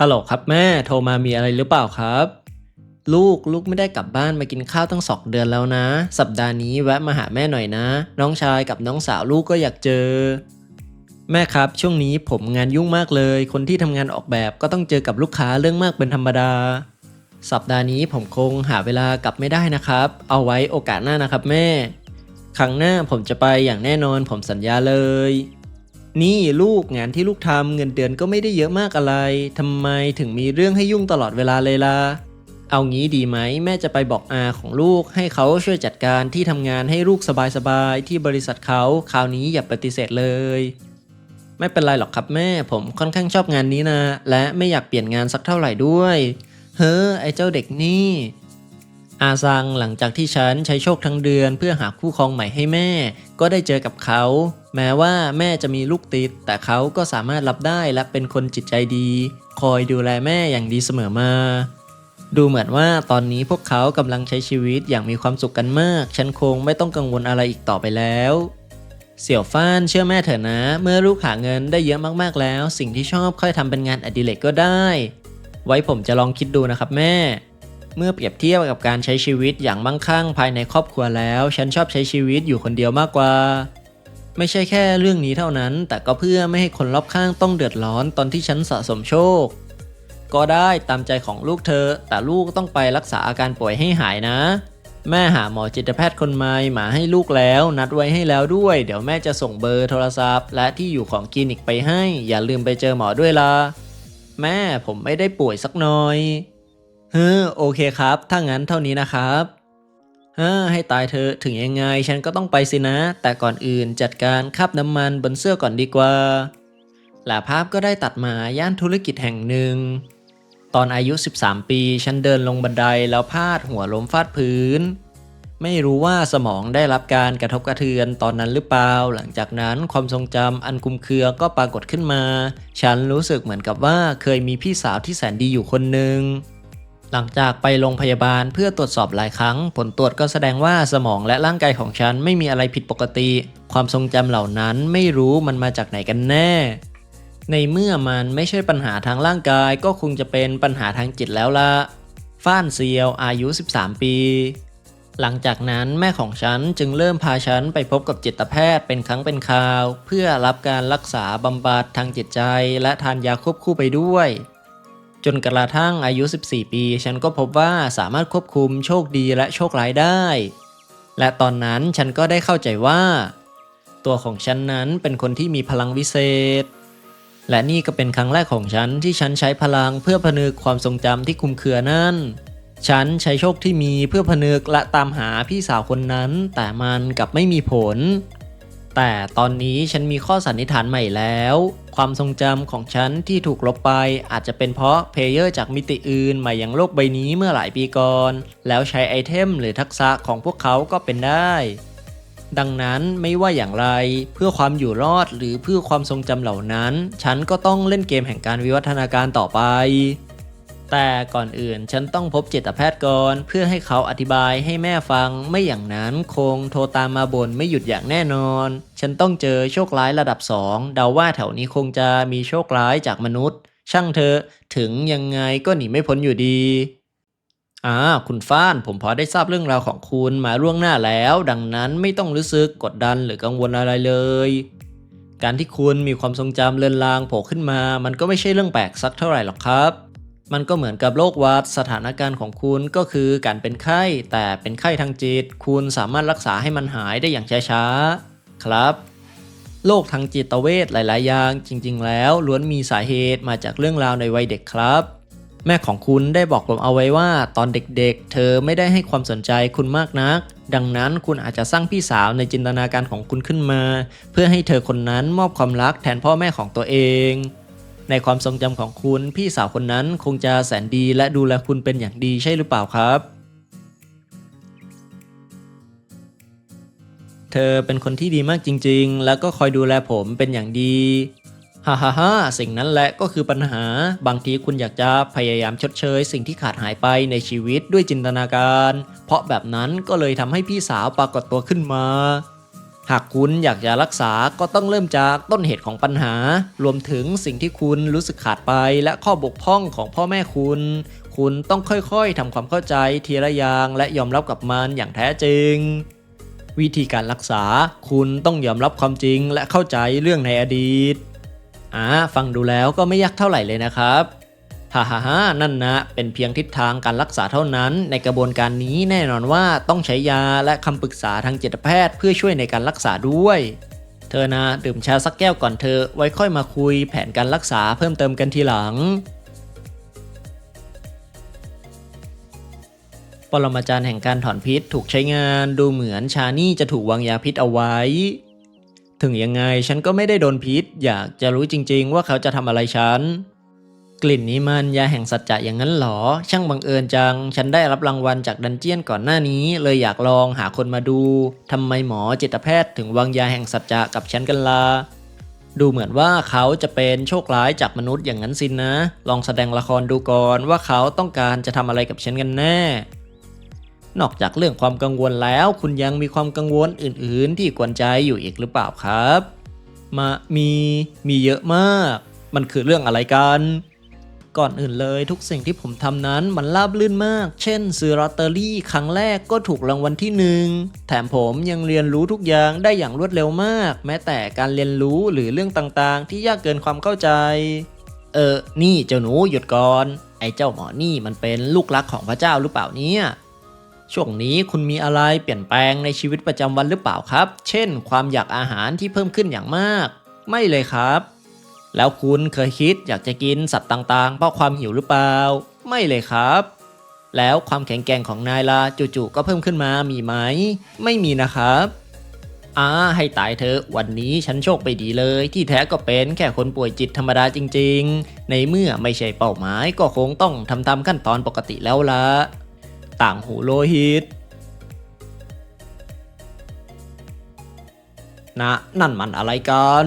ฮัลโหลครับแม่โทรมามีอะไรหรือเปล่าครับ ลูกลูกไม่ได้กลับบ้านมากินข้าวตั้งสองเดือนแล้วนะ สัปดาห์นี้แวะมาหาแม่หน่อยนะ น้องชายกับน้องสาวลูกก็อยากเจอ แม่ครับ ช่วงนี้ผมงานยุ่งมากเลย คนที่ทำงานออกแบบก็ต้องเจอกับลูกค้าเรื่องมากเป็นธรรมดา สัปดาห์นี้ผมคงหาเวลากลับไม่ได้นะครับ เอาไว้โอกาสหน้านะครับแม่ ครั้งหน้าผมจะไปอย่างแน่นอนผมสัญญาเลย นี่ลูกงานที่ลูกทำเงินเดือนก็ไม่ได้เยอะมากอะไรทำไมถึงมีเรื่องให้ยุ่งตลอดเวลาเลยล่ะเอางี้ดีไหมแม่จะไปบอกอาของลูก ให้เขาช่วยจัดการที่ทำงานให้ลูกสบายๆที่บริษัทเขาคราวนี้อย่าปฏิเสธเลย ไม่เป็นไรหรอกครับแม่ผมค่อนข้างชอบงานนี้นะ และไม่อยากเปลี่ยนงานสักเท่าไหร่ด้วย เฮ้อไอเจ้าเด็กนี่ อาซังหลังจากที่ฉันใช้โชคทั้งเดือนเพื่อหาคู่ครองใหม่ให้แม่ ก็ได้เจอกับเขา แม้ว่าแม่จะมีลูกติด แต่เขาก็สามารถรับได้และเป็นคนจิตใจดี คอยดูแลแม่อย่างดีเสมอมา ดูเหมือนว่าตอนนี้พวกเขากำลังใช้ชีวิตอย่างมีความสุขกันมาก ฉันคงไม่ต้องกังวลอะไรอีกต่อไปแล้วเสี่ยวฟ้านเชื่อแม่เถอะนะ เมื่อลูกหาเงินได้เยอะมากๆแล้ว สิ่งที่ชอบค่อยทำเป็นงานอดิเรกก็ได้ ไว้ผมจะลองคิดดูนะครับแม่ เมื่อเปรียบเทียบกับการใช้ชีวิตอย่างมั่งคั่งภายในครอบครัวแล้ว ฉันชอบใช้ชีวิตอยู่คนเดียวมากกว่า ไม่ใช่แค่เรื่องนี้เท่านั้น แต่ก็เพื่อไม่ให้คนรอบข้างต้องเดือดร้อนตอนที่ฉันสะสมโชค ก็ได้ตามใจของลูกเธอ แต่ลูกต้องไปรักษาอาการป่วยให้หายนะ แม่หาหมอจิตแพทย์คนใหม่มาให้ลูกแล้ว นัดไว้ให้แล้วด้วย เดี๋ยวแม่จะส่งเบอร์โทรศัพท์ และที่อยู่ของคลินิกไปให้ อย่าลืมไปเจอหมอด้วยล่ะแม่ผมไม่ได้ป่วยสักหน่อย เฮ้อโอเคครับ ถ้างั้นเท่านี้นะครับเฮ้อให้ตายเธอะถึงยังไงฉันก็ต้องไปสินะ แต่ก่อนอื่นจัดการคาบน้ำมันบนเสื้อก่อนดีกว่าและภาพก็ได้ตัดมาย่านธุรกิจแห่งหนึ่ง ตอนอายุ 13 ปี ฉันเดินลงบันไดแล้วพลาดหัวล้มฟาดพื้น ไม่รู้ว่าสมองได้รับการกระทบกระเทือนตอนนั้นหรือเปล่า หลังจากนั้นความทรงจำอันคุมเครือก็ปรากฏขึ้นมา ฉันรู้สึกเหมือนกับว่าเคยมีพี่สาวที่แสนดีอยู่คนหนึ่ง หลังจากไปโรงพยาบาลเพื่อตรวจสอบหลายครั้ง ผลตรวจก็แสดงว่าสมองและร่างกายของฉันไม่มีอะไรผิดปกติ ความทรงจำเหล่านั้นไม่รู้มันมาจากไหนกันแน่ ในเมื่อมันไม่ใช่ปัญหาทางร่างกายก็คงจะเป็นปัญหาทางจิตแล้วละฟ้านเซียวอายุ 13 ปี หลังจากนั้นแม่ของฉันจึงเริ่มพาฉันไปพบกับจิตแพทย์เป็นครั้งเป็นคราว เพื่อรับการรักษาบำบัดทางจิตใจและทานยาควบคู่ไปด้วย จนกระทั่งอายุ 14 ปี ฉันก็พบว่าสามารถควบคุมโชคดีและโชคร้ายได้ และตอนนั้นฉันก็ได้เข้าใจว่า ตัวของฉันนั้นเป็นคนที่มีพลังวิเศษ และนี่ก็เป็นครั้งแรกของฉันที่ฉันใช้พลังเพื่อผนึกความทรงจำที่คุมเครือนั่น ฉันใช้โชคที่มีเพื่อผนึกและตามหาพี่สาวคนนั้น แต่มันกลับไม่มีผล แต่ตอนนี้ฉันมีข้อสันนิษฐานใหม่แล้ว ความทรงจำของฉันที่ถูกลบไปอาจจะเป็นเพราะเพลเยอร์จากมิติอื่นมายังโลกใบนี้เมื่อหลายปีก่อน แล้วใช้ไอเทมหรือทักษะของพวกเขาก็เป็นได้ดังนั้นไม่ว่าอย่างไรเพื่อความอยู่รอดหรือเพื่อความทรงจำเหล่านั้น ฉันก็ต้องเล่นเกมแห่งการวิวัฒนาการต่อไป แต่ก่อนอื่นฉันต้องพบจิตแพทย์ก่อนเพื่อให้เขาอธิบายให้แม่ฟัง ไม่อย่างนั้นคงโทรตามมาบ่นไม่หยุดอย่างแน่นอน ฉันต้องเจอโชคร้ายระดับ2เดาว่าแถวนี้คงจะมีโชคร้ายจากมนุษย์ ช่างเธอะถึงยังไงก็หนีไม่พ้นอยู่ดีอ่าคุณฟ้านผมพอได้ทราบเรื่องราวของคุณมาล่วงหน้าแล้ว ดังนั้นไม่ต้องรู้สึกกดดันหรือกังวลอะไรเลย การที่คุณมีความทรงจำเลือนลางโผล่ขึ้นมา มันก็ไม่ใช่เรื่องแปลกสักเท่าไหร่หรอกครับ มันก็เหมือนกับโรควัดสถานการณ์ของคุณก็คือการเป็นไข้ แต่เป็นไข้ทางจิต คุณสามารถรักษาให้มันหายได้อย่างช้าๆ ครับโรคทางจิตเวชหลาย ๆ อย่างจริง ๆ แล้วล้วนมีสาเหตุมาจากเรื่องราวในวัยเด็กครับ แม่ของคุณได้บอกผมเอาไว้ว่าตอนเด็กๆ เธอไม่ได้ให้ความสนใจคุณมากนัก ดังนั้นคุณอาจจะสร้างพี่สาวในจินตนาการของคุณขึ้นมา เพื่อให้เธอคนนั้นมอบความรักแทนพ่อแม่ของตัวเอง ในความทรงจำของคุณ พี่สาวคนนั้นคงจะแสนดีและดูแลคุณเป็นอย่างดีใช่หรือเปล่าครับ เธอเป็นคนที่ดีมากจริง ๆ แล้วก็คอยดูแลผมเป็นอย่างดีฮ่าฮ่าฮ่าสิ่งนั้นแหละก็คือปัญหา บางทีคุณอยากจะพยายามชดเชย สิ่งที่ขาดหายไปในชีวิตด้วยจินตนาการ เพราะแบบนั้นก็เลยทำให้พี่สาวปรากฏตัวขึ้นมา หากคุณอยากจะรักษาก็ต้องเริ่มจากต้นเหตุของปัญหา รวมถึงสิ่งที่คุณรู้สึกขาดไป และข้อบกพร่องของพ่อแม่คุณ คุณต้องค่อยๆทำความเข้าใจทีละอย่างและยอมรับกับมันอย่างแท้จริง วิธีการรักษาคุณต้องยอมรับความจริงและเข้าใจเรื่องในอดีตอ่าฟังดูแล้วก็ไม่ยากเท่าไหร่เลยนะครับ ฮ่าฮ่าฮ่านั่นนะ เป็นเพียงทิศทางการรักษาเท่านั้น ในกระบวนการนี้แน่นอนว่าต้องใช้ยาและคำปรึกษาทางจิตแพทย์เพื่อช่วยในการรักษาด้วย เธอนะดื่มชาสักแก้วก่อนเธอไว้ค่อยมาคุยแผนการรักษาเพิ่มเติมกันทีหลัง ปรมาจารย์แห่งการถอนพิษถูกใช้งานดูเหมือนชานี่จะถูกวางยาพิษเอาไว้ ถึงยังไงฉันก็ไม่ได้โดนพิษ อยากจะรู้จริง ๆ ว่าเขาจะทำอะไรฉัน กลิ่นนี้มันยาแห่งสัจจะอย่างนั้นหรอ ช่างบังเอิญจัง ฉันได้รับรางวัลจากดันเจียนก่อนหน้านี้ เลยอยากลองหาคนมาดูทำไมหมอจิตแพทย์ถึงวางยาแห่งสัจจะกับฉันกันลาดูเหมือนว่าเขาจะเป็นโชคร้ายจากมนุษย์อย่างนั้นสินนะลองแสดงละครดูก่อนว่าเขาต้องการจะทำอะไรกับฉันกันแน่ นอกจากเรื่องความกังวลแล้ว คุณยังมีความกังวลอื่น ๆ ที่กวนใจอยู่อีกหรือเปล่าครับ มามีมีเยอะมาก มันคือเรื่องอะไรกัน ก่อนอื่นเลยทุกสิ่งที่ผมทำนั้นมันราบลื่นมาก เช่น ซื้อลอตเตอรี่ครั้งแรกก็ถูกรางวัลที่หนึ่งแถมผมยังเรียนรู้ทุกอย่างได้อย่างรวดเร็วมาก แม้แต่การเรียนรู้หรือเรื่องต่างๆ ที่ยากเกินความเข้าใจ เออ นี่เจ้าหนูหยุดก่อน ไอ้เจ้าหมอนี่มันเป็นลูกรักของพระเจ้าหรือเปล่าเนี่ยช่วงนี้คุณมีอะไรเปลี่ยนแปลงในชีวิตประจำวันหรือเปล่าครับ เช่น ความอยากอาหารที่เพิ่มขึ้นอย่างมาก ไม่เลยครับ แล้วคุณเคยคิดอยากจะกินสัตว์ต่างๆ เพราะความหิวหรือเปล่า ไม่เลยครับ แล้วความแข็งแกร่งของนายล่ะจู่ๆก็เพิ่มขึ้นมามีไหม ไม่มีนะครับอ่าให้ตายเถอะวันนี้ฉันโชคไปดีเลย ที่แท้ก็เป็นแค่คนป่วยจิตธรรมดาจริง ๆ ในเมื่อไม่ใช่เป้าหมายก็คงต้องทำตามขั้นตอนปกติแล้วละต่างหูโลหิตนะนั่นมันอะไรกัน